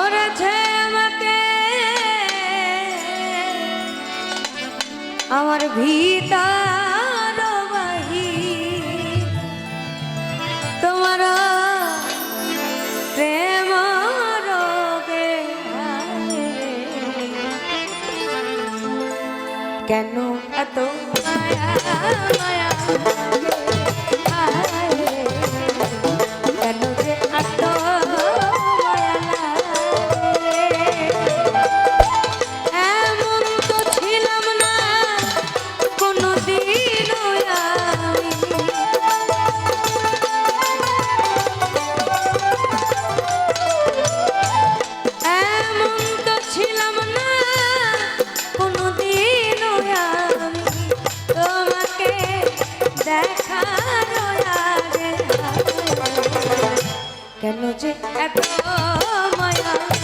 করেছে আমাকে। আমার ভিতর বাহি। তোমার রোগে কেন এত মায়া মায়া? যে এত মায়া।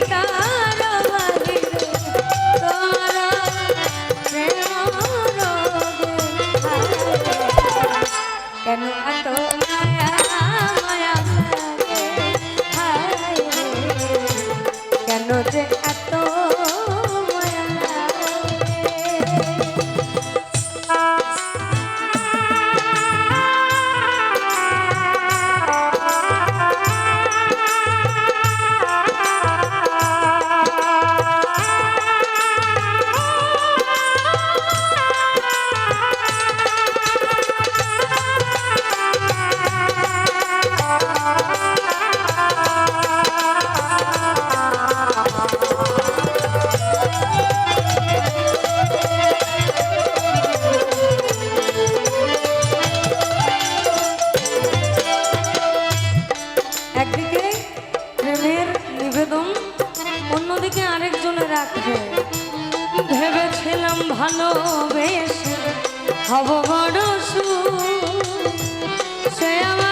তা আরেকজন রাখবে ভেবেছিলাম ভালোবেসে হব বড় সু সে আমার